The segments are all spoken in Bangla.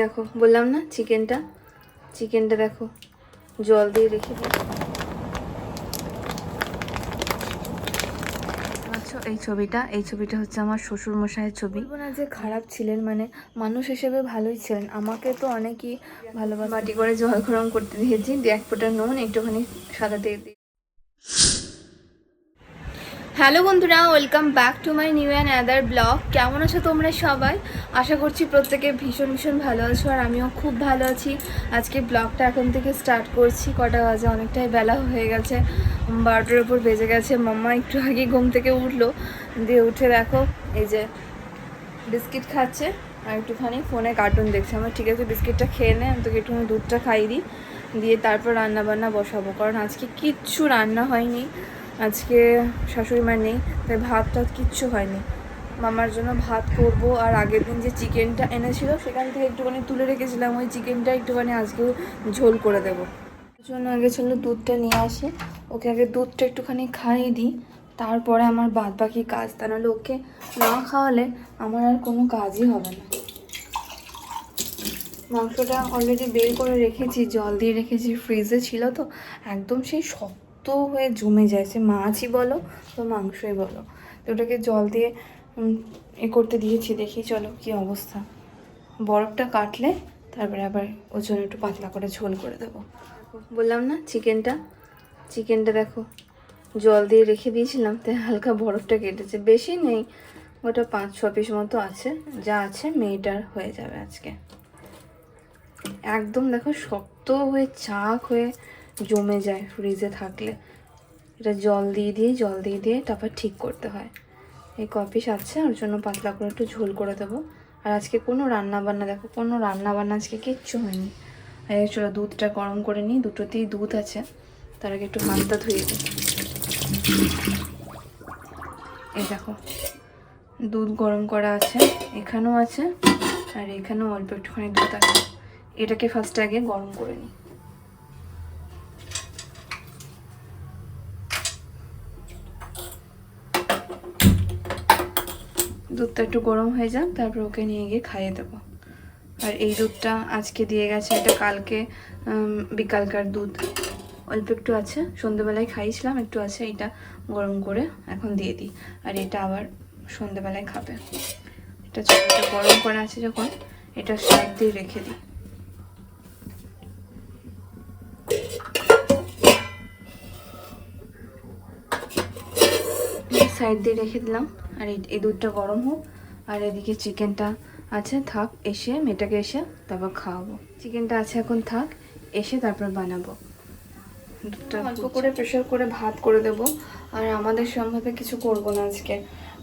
দেখো বললাম না চিকেনটা? চিকেনটা দেখো জল দিয়ে রেখে দিই আচ্ছা এই ছবিটা এই ছবিটা হচ্ছে আমার শ্বশুর মশাইয়ের ছবি না যে খারাপ ছিলেন মানে মানুষ হিসেবে ভালোই ছিলেন। আমাকে তো অনেকই ভালোবাসা বাটি করে জল গরম করতে দিয়েছি দিয়ে এক ফোঁটা নুন একটুখানি সাদা দিয়ে দিই হ্যালো বন্ধুরা, welcome back to my new and other blog. কেমন আছো তোমরা সবাই? আশা করছি প্রত্যেকে ভীষণ ভীষণ ভালো আছো আর আমিও খুব ভালো আছি। আজকে ব্লগটা এখন থেকে স্টার্ট করছি। কটা বাজে? অনেকটাই বেলা হয়ে গেছে। বারোটার উপর বেজে গেছে। মাম্মা একটু আগে ঘুম থেকে উঠল। দিয়ে উঠে দেখো, এই যে বিস্কিট খাচ্ছে আর একটুখানি ফোনে কার্টুন দেখছে। আমার ঠিক আছে, বিস্কিটটা খেয়ে নে, আমি তোকে একটুখানি দুধটা খাইয়ে দিই। দিয়ে তারপর রান্না বান্না বসাবো। কারণ আজকে কিচ্ছু রান্না হয়নি। আজকে শাশুড়ি মা নেই, তাই ভাত টাত কিচ্ছু হয়নি। মামার জন্য ভাত করব, আর আগের দিন যে চিকেনটা এনেছিল, সেখান থেকে একটুখানি তুলে রেখেছিলাম, ওই চিকেনটা একটুখানি আজকেও ঝোল করে দেবো। জন্য আগে চলো দুধটা নিয়ে আসি। ওকে আগে দুধটা একটুখানি খাইয়ে দিই, তারপরে আমার বাদ বাকি কাজ। তা নাহলে ওকে না খাওয়ালে আমার আর কোনো কাজই হবে না। মাংসটা অলরেডি বের করে রেখেছি, জল দিয়ে রেখেছি ফ্রিজে ছিল তো, একদম সেই শক্ত হয়ে জমে যায়, সে মাছই বলো তো মাংসই বলো। তো ওটাকে জল দিয়ে এ করতে দিয়েছি, দেখি চলো কি অবস্থা। বরফটা কাটলে তারপরে আবার ওর জন্য একটু পাতলা করে ঝোল করে দেবো। বললাম না, চিকেনটা? চিকেনটা দেখো, জল দিয়ে রেখে দিয়েছিলাম, তাই হালকা বরফটা কেটেছে। বেশি নেই, ওটা পাঁচ, ছ পিস মতো আছে, যা আছে মেয়েটার হয়ে যাবে আজকে। একদম দেখো শক্ত হয়ে, চাক হয়ে জমে যায় ফ্রিজে থাকলে। এটা জল দিয়ে দিয়ে, জল দিয়ে দিয়ে তারপর ঠিক করতে হয়। এই কপিস আছে ওর জন্য পাতলা করে একটু ঝোল করে দেবো। আর আজকে কোনো রান্না বান্না দেখো, কোনো রান্না বান্না আজকে কিচ্ছু হয়নি। আর চলো, দুধটা গরম করে নিই, দুটোতেই দুধ আছে। তার আগে একটু হাতটা ধুয়ে দিই। এই দেখো, দুধ গরম করা আছে, এখানেও আছে, আর এখানেও অল্প একটুখানি দুধ আছে। এটাকে ফার্স্ট আগে গরম করে নিই। দুধটা একটু গরম হয়ে যাক, তারপর ওকে নিয়ে গিয়ে খাইয়ে দেবো। আর এই দুধটা আজকে দিয়ে গেছে, এটা কালকে বিকালকার দুধ। অল্প একটু আছে, সন্ধেবেলায় খাইয়েছিলাম, একটু আছে, এটা গরম করে এখন দিয়ে দিই। আর এটা আবার সন্ধেবেলায় খাবে। এটা গরম করা আছে যখন এটা সাইড দিয়ে রেখে দিই। সাইড দিয়ে রেখে দিলাম। আর এই দুধটা গরম হোক। আর এদিকে চিকেনটা আছে থাক এসে মেয়েটাকে এসে তারপর খাওয়াবো। চিকেনটা আছে এখন থাক এসে তারপর বানাবো। দুধটা অল্প করে প্রেশার করে ভাত করে দেবো। আর আমাদের সম্ভবে কিছু করব না আজকে।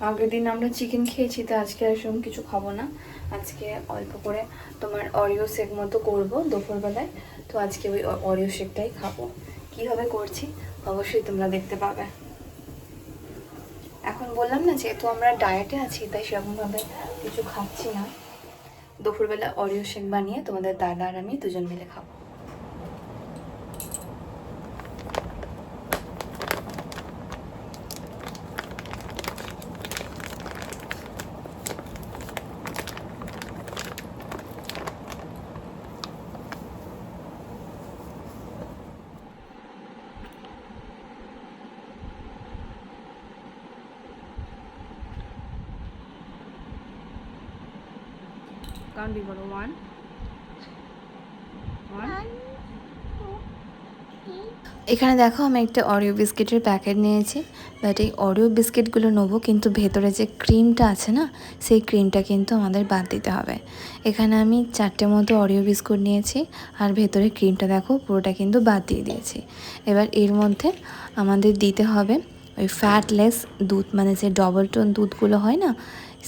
আগের দিন আমরা চিকেন খেয়েছি তো আজকে আর সেরকম কিছু খাব না। আজকে অল্প করে তোমার অরিও শেক মতো করব দুপুরবেলায়। তো আজকে ওই অরিও শেকটাই খাব। কীভাবে করছি অবশ্যই তোমরা দেখতে পাবে। এখন বললাম না যেহেতু আমরা ডায়েটে আছি, তাই সেরকমভাবে কিছু খাচ্ছি না। দুপুরবেলা অরিও শেক বানিয়ে তোমাদের দাদা আর আমি দুজন মিলে খাব। কাউন্ট বি বলো ওয়ান এখানে দেখো আমি একটা অরিও বিস্কিটের প্যাকেট নিয়েছি বাট এই অরিও বিস্কিটগুলো নেব কিন্তু ভেতরে যে ক্রিমটা আছে না, সেই ক্রিমটা কিন্তু আমাদের বাদ দিতে হবে। এখানে আমি চারটে মতো অরিও বিস্কুট নিয়েছি, আর ভেতরে ক্রিমটা দেখো পুরোটা কিন্তু বাদ দিয়ে দিয়েছি। এবার এর মধ্যে আমাদের দিতে হবে ওই ফ্যাটলেস দুধ মানে যে ডবল টোন দুধগুলো হয় না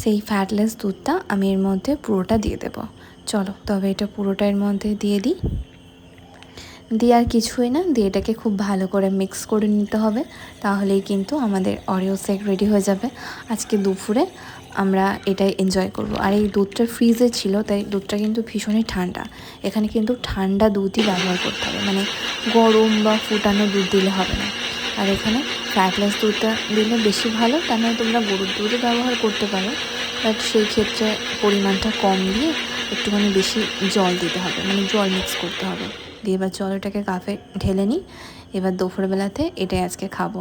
সেই ফ্যাটলেস দুধটা আমি এর মধ্যে পুরোটা দিয়ে দেবো। চলো, তবে এটা পুরোটা এর মধ্যে দিয়ে দিই। দিয়ে আর কিছুই না, দিয়ে এটাকে খুব ভালো করে মিক্স করে নিতে হবে, তাহলেই কিন্তু আমাদের অরিও সেক রেডি হয়ে যাবে। আজকে দুপুরে আমরা এটাই এনজয় করব। আর এই দুধটা ফ্রিজে ছিল, তাই দুধটা কিন্তু ভীষণই ঠান্ডা। এখানে কিন্তু ঠান্ডা দুধই ব্যবহার করতে হবে মানে গরম বা ফুটানো দুধ দিলে হবে না। আর এখানে ফ্যাটলেস দুধটা দিলে বেশি ভালো। তার মানে তোমরা গরুর দুধও ব্যবহার করতে পারো। বাট সেই ক্ষেত্রে পরিমাণটা কম দিয়ে একটুখানি বেশি জল দিতে হবে। মানে জল মিক্স করতে হবে। দিয়ে এবার জলটাকে কাপে ঢেলে নিই। এবার দুপুরবেলাতে এটাই আজকে খাব।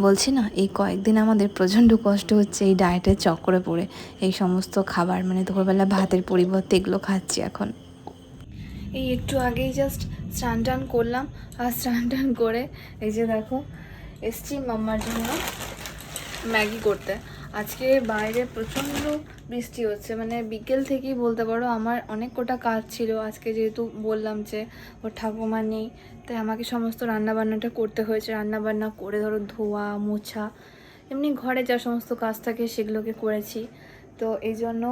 বলছি না, এই কয়েকদিন আমাদের প্রচণ্ড কষ্ট হচ্ছে এই ডায়েটের চক্করে পড়ে। এই সমস্ত খাবার মানে দুপুরবেলা ভাতের পরিবর্তে এগুলো খাচ্ছি এখন। এই একটু আগেই জাস্ট স্নান টান করলাম। আর স্নান টান করে এই যে দেখো এসছি মাম্মার জন্য ম্যাগি করতে। আজকে বাইরে প্রচণ্ড বৃষ্টি হচ্ছে মানে বিকেল থেকেই বলতে পারো আমার অনেক কটা কাজ ছিল। আজকে যেহেতু বললাম যে ওর ঠাকুমা নেই, তাই আমাকে সমস্ত রান্নাবান্নাটা করতে হয়েছে। রান্নাবান্না করে ধরো ধোয়া, মোছা, এমনি ঘরে যা সমস্ত কাজ থাকে সেগুলোকে করেছি। তো এই জন্য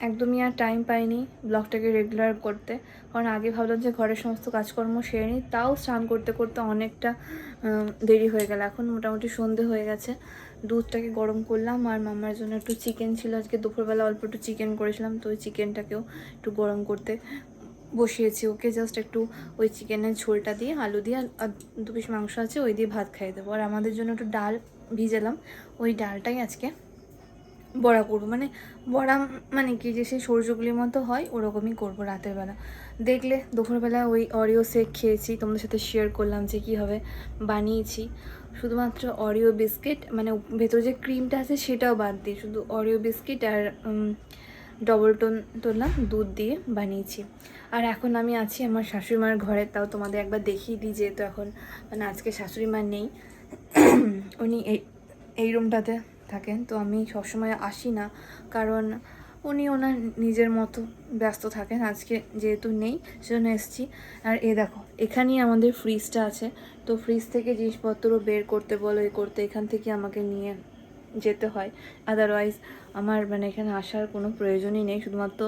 একদমই আর টাইম পাইনি ব্লগটাকে রেগুলার করতে। কারণ আগে ভাবলাম যে ঘরের সমস্ত কাজকর্ম সেরে নিই, তাও স্নান করতে করতে অনেকটা দেরি হয়ে গেল। এখন মোটামুটি সন্ধে হয়ে গেছে। দুধটাকে গরম করলাম আর মামার জন্য একটু চিকেন ছিল। আজকে দুপুরবেলা অল্প একটু চিকেন করেছিলাম, তো ওই চিকেনটাকেও একটু গরম করতে বসিয়েছি। ওকে জাস্ট একটু ওই চিকেনের ঝোলটা দিয়ে, আলু দিয়ে আর- দু পিস মাংস আছে, ওই দিয়ে ভাত খাইয়ে দেবো। আর আমাদের জন্য একটু ডাল ভিজালাম ওই ডালটাই আজকে বড়া করব। মানে বড়া মানে কি যে সেই সূর্যগুলির মতো হয়, ওরকমই করব রাতের বেলা। দেখলে দুপুরবেলা ওই অরিও শেক খেয়েছি, তোমাদের সাথে শেয়ার করলাম যে কীভাবে বানিয়েছি। শুধুমাত্র অরিও বিস্কিট মানে ভেতরে যে ক্রিমটা আছে সেটাও বাদ দিয়ে শুধু অরিও বিস্কিট আর ডবল টোন তুললাম দুধ দিয়ে বানিয়েছি। আর এখন আমি আছি আমার শাশুড়ি মার ঘরে, তাও তোমাদের একবার দেখিয়ে দিই যেহেতু এখন মানে আজকে শাশুড়ি মা নেই উনি এই এই রুমটাতে থাকেন, তো আমি সবসময় আসি না। কারণ উনি ওনার নিজের মতো ব্যস্ত থাকেন, আজকে যেহেতু নেই, সেজন্য এসেছি। আর এ দেখো, এখানেই আমাদের ফ্রিজটা আছে। তো ফ্রিজ থেকে জিনিসপত্র বের করতে বলো, এ করতে, এখান থেকে আমাকে নিয়ে যেতে হয়। আদারওয়াইজ আমার মানে এখানে আসার কোনো প্রয়োজনই নেই, শুধুমাত্র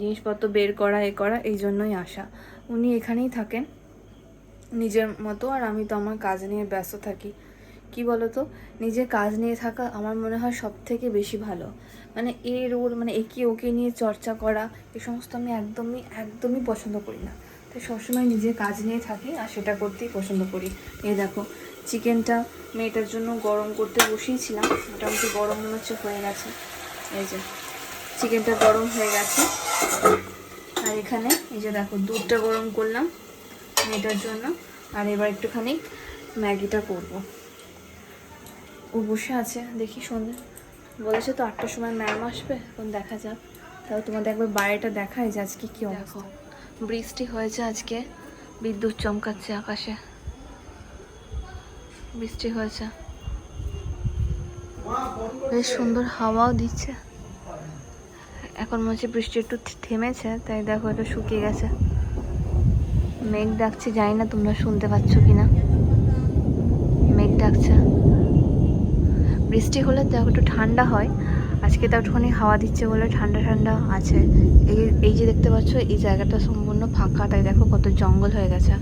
জিনিসপত্র বের করা, এ করা, এই জন্যই আসা। উনি এখানেই থাকেন নিজের মতো, আর আমি তো আমার কাজ নিয়ে ব্যস্ত থাকি। কি বলতো? নিজের কাজ নিয়ে থাকা আমার মনে হয় সব থেকে বেশি ভালো। মানে এর ওর মানে একে ওকে নিয়ে চর্চা করা, এ সমস্ত আমি একদমই একদমই পছন্দ করি না। তাই সবসময় নিজের কাজ নিয়ে থাকি আর সেটা করতেই পছন্দ করি। এই দেখো চিকেনটা মেয়েটার জন্য গরম করতে বসিয়েছিলাম, মোটামুটি গরম মনে হচ্ছে হয়ে গেছে। এই যে চিকেনটা গরম হয়ে গেছে। আর এখানে এই যে দেখো, দুধটা গরম করলাম মেয়েটার জন্য। আর এবার একটুখানি ম্যাগিটা করব। ও বসে আছে দেখি সন্ধ্যে বলেছে তো আটটার সময় ম্যাম আসবে এখন দেখা যাক। তাও তোমাদের একবার বাইরেটা দেখাই যে আজকে কি দেখো বৃষ্টি হয়েছে আজকে বিদ্যুৎ চমকাচ্ছে আকাশে। বৃষ্টি হয়েছে। বেশ সুন্দর হাওয়াও দিচ্ছে। এখন মনে হচ্ছে বৃষ্টি একটু থেমেছে তাই দেখো এটা শুকিয়ে গেছে। মেঘ ডাকছে জানি না তোমরা শুনতে পাচ্ছ কিনা। মেঘ ডাকছে। বৃষ্টি হলে তো একটু ঠান্ডা হয়। আজকে তো একটুখানি হাওয়া দিচ্ছে বলে ঠান্ডা ঠান্ডা আছে। এই এই যে দেখতে পাচ্ছ, এই জায়গাটা সম্পূর্ণ ফাঁকা। তাই দেখো কত জঙ্গল হয়ে গেছে।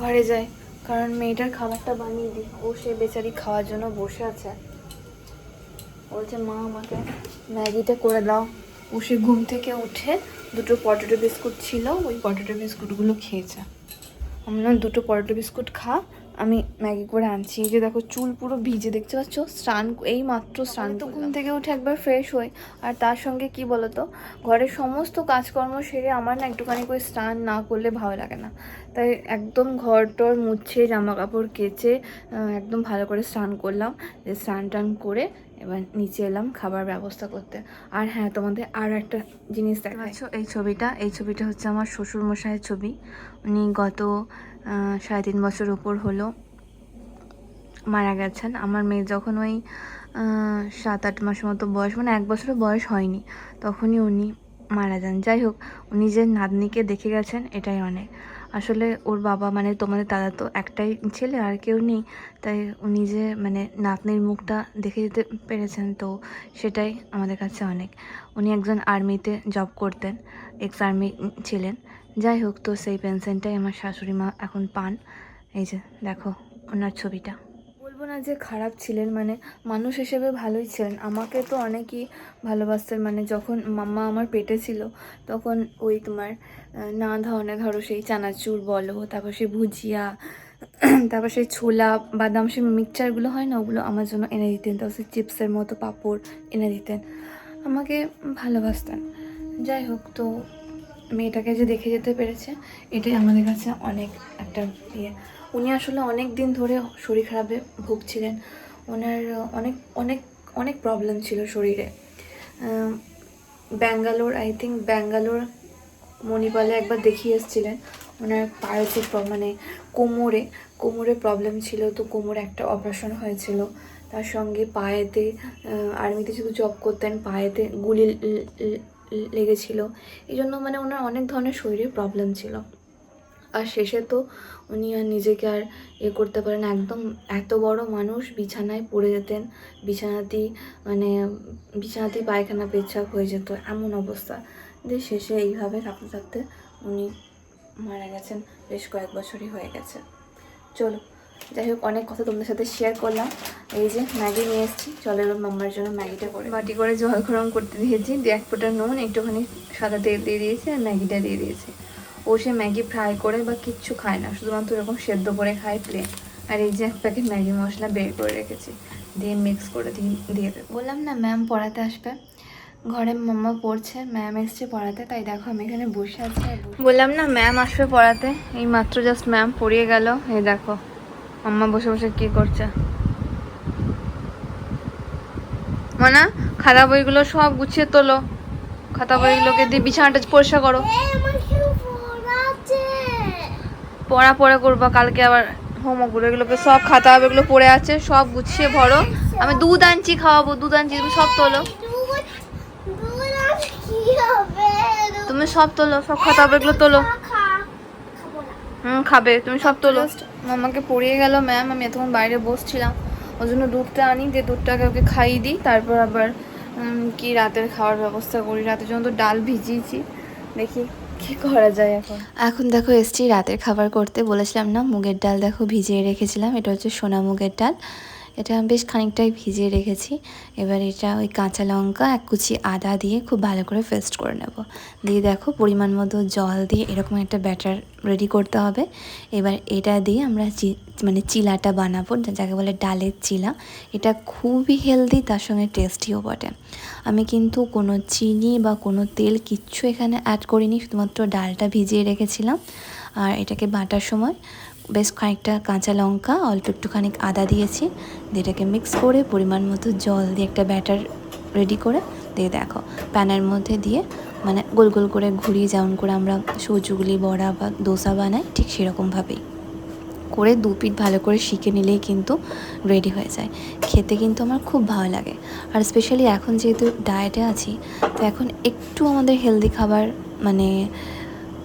ঘরে যাই, কারণ মেয়েটার খাবারটা বানিয়ে দিই। ও সে বেচারি খাওয়ার জন্য বসে আছে। বলছে, মা, আমাকে ম্যাগিটা করে দাও। ও সে ঘুম থেকে উঠে দুটো পটেটো বিস্কুট ছিল, ওই পটেটো বিস্কুটগুলো খেয়েছে। দুটো পরোটো বিস্কুট খা আমি ম্যাগি করে আনছি। এই যে দেখো চুল পুরো ভিজে দেখতে পাচ্ছ? স্নান এই মাত্র স্নান তো ঘুম থেকে উঠে একবার ফ্রেশ হই। আর তার সঙ্গে কি বলতো? ঘরের সমস্ত কাজকর্ম সেরে আমার না একটুখানি করে স্নান না করলে ভালো লাগে না। তাই একদম ঘর টর মুছে জামা কাপড় কেচে একদম ভালো করে স্নান করলাম। যে স্নান টান করে এবার নিচে এলাম খাবার ব্যবস্থা করতে। আর হ্যাঁ তোমাদের আর একটা জিনিস দেখাচ্ছ এই ছবিটা এই ছবিটা হচ্ছে আমার শ্বশুর মশাইয়ের ছবি। উনি গত সাড়ে তিন বছর উপর হলো, মারা গেছেন। আমার মেয়ে যখন ওই সাত আট মাসের মতো বয়স মানে এক বছরও বয়স হয়নি, তখনই উনি মারা যান। যাই হোক, উনি যে নাতনিকে দেখে গেছেন, এটাই অনেক। আসলে ওর বাবা মানে তোমাদের দাদা তো একটাই ছেলে, আর কেউ নেই, তাই উনি যে মানে নাতনির মুখটা দেখে যেতে পেরেছেন, তো সেটাই আমাদের কাছে অনেক। উনি একজন আর্মিতে জব করতেন এক্স আর্মি ছিলেন। যাই হোক তো সেই পেনশনটাই আমার শাশুড়ি মা এখন পান। এই যে, দেখো, ওনার ছবিটা। বলব না যে খারাপ ছিলেন মানে মানুষ হিসেবে ভালোই ছিলেন। আমাকে তো অনেকই ভালোবাসতেন মানে যখন মাম্মা আমার পেটে ছিল, তখন ওই তোমার নানা ধরনের ধরো সেই চানাচুর বলো, তারপর সেই ভুজিয়া, তারপর সেই ছোলা, বাদাম, সেই মিক্সচারগুলো হয় না, ওগুলো আমার জন্য এনে দিতেন। তারপর সেই চিপসের মতো পাঁপড় এনে দিতেন। আমাকে ভালোবাসতেন। যাই হোক তো মেয়েটাকে যে দেখে যেতে পেরেছে, এটাই আমাদের কাছে অনেক একটা ইয়ে। উনি আসলে অনেক দিন ধরে শরীর খারাপে ভুগছিলেন। ওনার অনেক অনেক অনেক প্রবলেম ছিল শরীরে। ব্যাঙ্গালোর আই থিঙ্ক ব্যাঙ্গালোর মণিপালে একবার দেখিয়ে এসেছিলেন। ওনার পায়েতে মানে কোমরে কোমরে প্রবলেম ছিল তো কোমরে একটা অপারেশন হয়েছিল। তার সঙ্গে পায়েতে আর্মিতে শুধু জব করতেন, পায়েতে গুলি লেগেছিল। এই জন্য মানে ওনার অনেক ধরনের শরীরে প্রবলেম ছিল। আর শেষে তো উনি আর নিজেকে আর এ করতে পারেন একদম এত বড় মানুষ বিছানায় পড়ে যেতেন, বিছানাতেই মানে বিছানাতেই পায়খানা পেচ্ছাপ হয়ে যেত, এমন অবস্থা। যে শেষে এইভাবে থাকতে থাকতে উনি মারা গেছেন, বেশ কয়েক বছরই হয়ে গেছে। চলো যাই হোক অনেক কথা তোমাদের সাথে শেয়ার করলাম। এই যে ম্যাগি নিয়ে এসেছি। চলো এবার মাম্মার জন্য ম্যাগিটা করে বাটি করে জল গরম করতে দিয়েছি। দিয়ে এক ফোঁটা নুন একটুখানি সাদা তেল দিয়ে দিয়েছি আর ম্যাগিটা দিয়ে দিয়েছি। ও সে ম্যাগি ফ্রাই করে বা কিচ্ছু খায় না শুধুমাত্র এরকম সেদ্ধ করে খায় প্লেন আর এই যে এক প্যাকেট ম্যাগি মশলা বের করে রেখেছি। দিয়ে মিক্স করে দিয়ে দিয়ে দেবো। বললাম না ম্যাম পড়াতে আসবে। ঘরে মাম্মা পড়ছে ম্যাম এসছে পড়াতে তাই দেখো আমি এখানে বসে আছি বললাম না ম্যাম আসবে পড়াতে। এই মাত্র জাস্ট ম্যাম পড়িয়ে গেল। এই দেখো মাম্মা বসে বসে কি করছে? মানা খাতা বইগুলো সব গুছিয়ে তোলো। খাতা বইগুলোকে দিয়ে বিছানাটা পরিষ্কার করো। পড়া পড়ে করবা কালকে আবার হোমওয়ার্কগুলো এগুলোকে সব খাতা এগুলো পড়ে আছে সব গুছিয়ে ভরো। আমি দুধ আনছি খাওয়াবো দুধ আনছি তুমি সব তোলো। তুমি সব তোলো সব খাতা এগুলো তোলো। হুম খাবে তুমি সব তোলো। মামাকে পড়িয়ে গেল ম্যাম আমি এতক্ষণ বাইরে বসছিলাম। ওই জন্য দুধটা আনি, দিয়ে দুধটাকে ওকে খাইয়ে দিই, তারপর আবার কি রাতের খাওয়ার ব্যবস্থা করি। রাতের জন্য তো ডাল ভিজিয়েছি। দেখি কি করা যায় এখন। এখন দেখো, এসছি রাতের খাবার করতে। বলেছিলাম না, মুগের ডাল দেখো ভিজিয়ে রেখেছিলাম। এটা হচ্ছে সোনা মুগের ডাল। এটা বেশ খানিকটাই ভিজিয়ে রেখেছি। এবার এটা ওই কাঁচা লঙ্কা, এক কুচি আদা দিয়ে খুব ভালো করে পেস্ট করে নেব। দিয়ে দেখো পরিমাণ মতো জল দিয়ে এরকম একটা ব্যাটার রেডি করতে হবে। এবার এটা দিয়ে আমরা মানে চিলাটা বানাবো যাকে বলে ডালের চিলা। এটা খুবই হেলদি, তার সঙ্গে টেস্টিও বটে। আমি কিন্তু কোনো চিনি বা কোনো তেল কিচ্ছু এখানে অ্যাড করিনি, শুধুমাত্র ডালটা ভিজিয়ে রেখেছিলাম। আর এটাকে বাটার সময় বেশ কয়েকটা কাঁচা লঙ্কা, অল্প একটুখানি আদা দিয়েছি। দিয়ে এটাকে মিক্স করে পরিমাণ মতো জল দিয়ে একটা ব্যাটার রেডি করে দিয়ে দেখো প্যানের মধ্যে দিয়ে মানে গোল গোল করে ঘুরিয়ে যেমন করে আমরা সবজিগুলি বড়া বা দোসা বানাই, ঠিক সেরকমভাবেই করে দু পিঠ ভালো করে শিখে নিলেই কিন্তু রেডি হয়ে যায়। খেতে কিন্তু আমার খুব ভালো লাগে। আর স্পেশালি এখন যেহেতু ডায়েটে আছি, তো এখন একটু আমাদের হেলদি খাবার মানে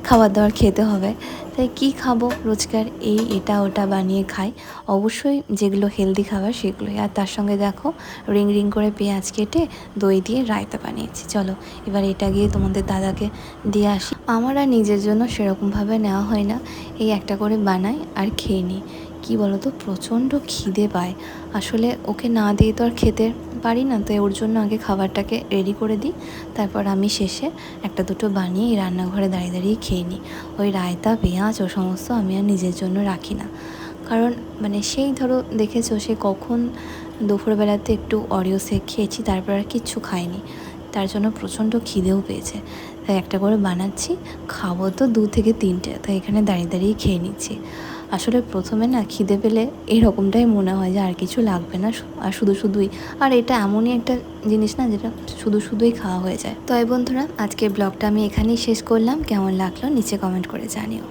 খাবার দাবার খেতে হবে। তাই কি খাব? রোজকার এই এটা ওটা বানিয়ে খাই। অবশ্যই যেগুলো হেলদি খাবার সেগুলোই। আর তার সঙ্গে দেখো, রিং রিং করে পেঁয়াজ কেটে দই দিয়ে রায়তা বানিয়েছি। চলো, এবার এটা গিয়ে তোমাদের দাদাকে দিয়ে আসি। আমার আর নিজের জন্য সেরকমভাবে নেওয়া হয় না। এই একটা করে বানাই আর খেয়ে নিই। কী বলো তো প্রচণ্ড খিদে পায়। আসলে ওকে না দিয়ে তো আর খেতে পারি না তাই ওর জন্য আগে খাবারটাকে রেডি করে দিই। তারপর আমি শেষে একটা দুটো বানিয়ে এই রান্নাঘরে দাঁড়িয়ে দাঁড়িয়ে খেয়ে নিই। ওই রায়তা, পেঁয়াজ, ও সমস্ত আমি আর নিজের জন্য রাখি না। কারণ মানে সেই ধরো দেখেছ, সে কখন দুপুরবেলাতে একটু অরিও শেক খেয়েছি, তারপর আর কিচ্ছু খাইনি তার জন্য প্রচণ্ড খিদেও পেয়েছে। তাই একটা করে বানাচ্ছি, খাব তো দু থেকে তিনটে, তাই এখানে দাঁড়িয়ে দাঁড়িয়ে খেয়ে নিচ্ছি। আসলে প্রথমে না খিদে পেলে এরকমটাই মনে হয় যে আর কিছু লাগবে না আর শুধু শুধুই। আর এটা এমনই একটা জিনিস না যেটা শুধু শুধুই খাওয়া হয়ে যায়। তাই বন্ধুরা, আজকের ব্লগটা আমি এখানেই শেষ করলাম। কেমন লাগল নিচে কমেন্ট করে জানিও।